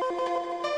Música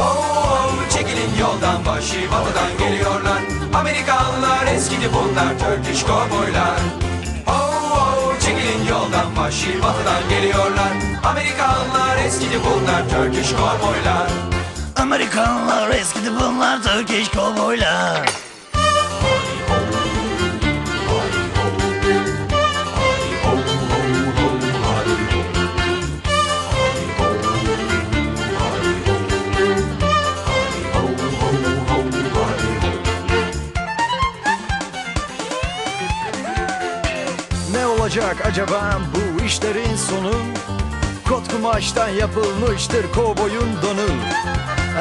Oh, çekilin yoldan vahşi batıdan geliyorlar. Amerikalılar eskidi bunlar Turkish kovboylar Oh, oh, çekilin yoldan vahşi batıdan geliyorlar. Amerikalılar eskidi bunlar Turkish kovboylar Amerikanlar eskidi bunlar Turkish kovboylar. Olacak acaba bu işlerin sonu? Kot kumaştan yapılmıştır kovboyun donu.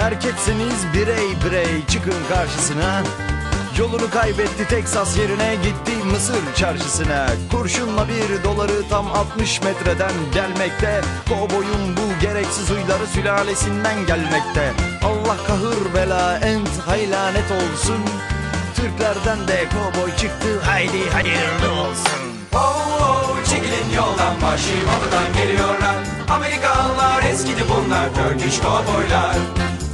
Erkekseniz birey birey çıkın karşısına. Yolunu kaybetti Teksas yerine gitti Mısır çarşısına. Kurşunla bir doları tam 60 metreden gelmekte. Kovboyun bu gereksiz huyları sülalesinden gelmekte. Allah kahır bela ent haylanet olsun. Türklerden de kovboy çıktı haydi hayırlı olsun vahşi batıdan geliyorlar. Amerikalılar eskidi bunlar Turkish kovboylar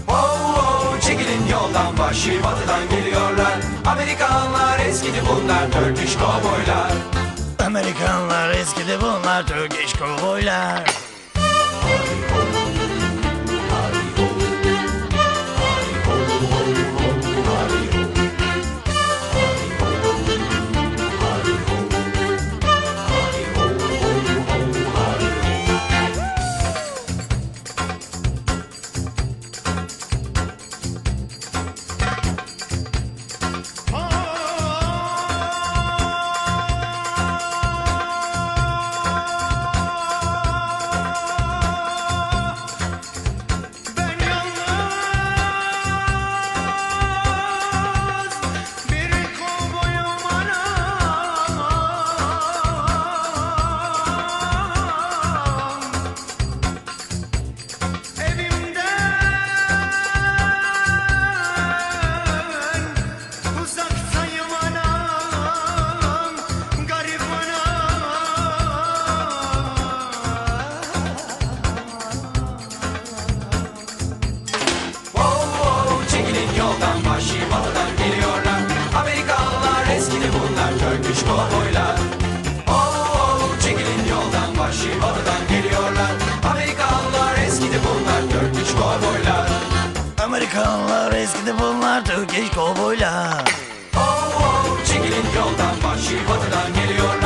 Oh, oh, çekilin yoldan vahşi batıdan geliyorlar. Amerikalılar eskidi bunlar Turkish kovboylar Amerikanlar eskidi bunlar Turkish kovboylar. Amerikanlar eskidi bunlar Turkish kovboylar. Oh, oh, çekilin yoldan vahşi batıdan geliyorlar